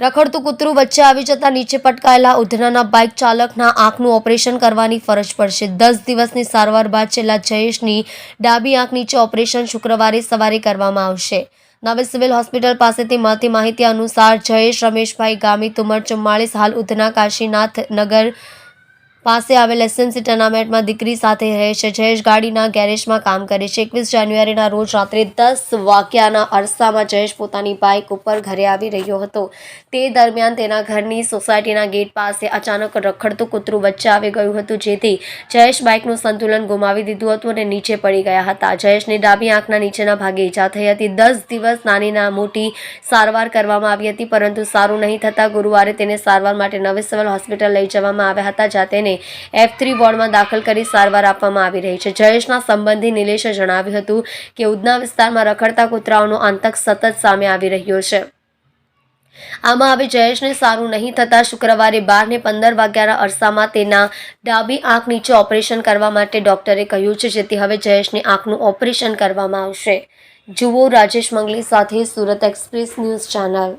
રખડતું કૂતરું વચ્ચે આવી જતા નીચે પટકાયેલા ઉધનાના બાઇક ચાલકના આંખનું ઓપરેશન કરવાની ફરજ પડશે. દસ દિવસની સારવાર બાદ છેલ્લા જયેશની ડાબી આંખ નીચે ઓપરેશન શુક્રવારે સવારે કરવામાં આવશે. નવી સિવિલ હોસ્પિટલ પાસેથી મળતી માહિતી અનુસાર જયેશ રમેશભાઈ ગામી, તુમર ચુમ્માળીસ, હાલ ઉધના કાશીનાથ નગર પાસે આવેલ એસએમસી ટુર્નામેન્ટમાં દીકરી સાથે રહે છે. જયેશ ગાડીના ગેરેજમાં કામ કરે છે. એકવીસ જાન્યુઆરીના રોજ રાત્રે દસ વાગ્યાના અરસામાં જયેશ પોતાની બાઇક ઉપર ઘરે આવી રહ્યો હતો. તે દરમિયાન તેના ઘરની સોસાયટીના ગેટ પાસે અચાનક રખડતું કૂતરું વચ્ચે આવી ગયું હતું, જેથી જયેશ બાઇકનું સંતુલન ગુમાવી દીધું હતું અને નીચે પડી ગયા હતા. જયેશની ડાબી આંખના નીચેના ભાગે ઈજા થઈ હતી. દસ દિવસ નાની ના મોટી સારવાર કરવામાં આવી હતી, પરંતુ સારું નહીં થતાં ગુરુવારે તેને સારવાર માટે નવી સિવિલ હોસ્પિટલ લઈ જવામાં આવ્યા હતા, જ્યાં તેને એફ થ્રી વોર્ડમાં દાખલ કરી સારવાર આપવામાં આવી રહી છે. જયેશના સંબંધી નિલેશે જણાવ્યું હતું કે ઉધના વિસ્તારમાં રખડતા કૂતરાઓનો આતંક સતત સામે આવી રહ્યો છે. આમાં હવે જયેશને સારું નહીં થતાં શુક્રવારે બાર ને પંદર વાગ્યાના અરસામાં તેના ડાબી આંખ નીચે ઓપરેશન કરવા માટે ડોક્ટરે કહ્યું છે, જેથી હવે જયેશની આંખનું ઓપરેશન કરવામાં આવશે. જુઓ રાજેશ મંગલી સાથે સુરત એક્સપ્રેસ ન્યૂઝ ચેનલ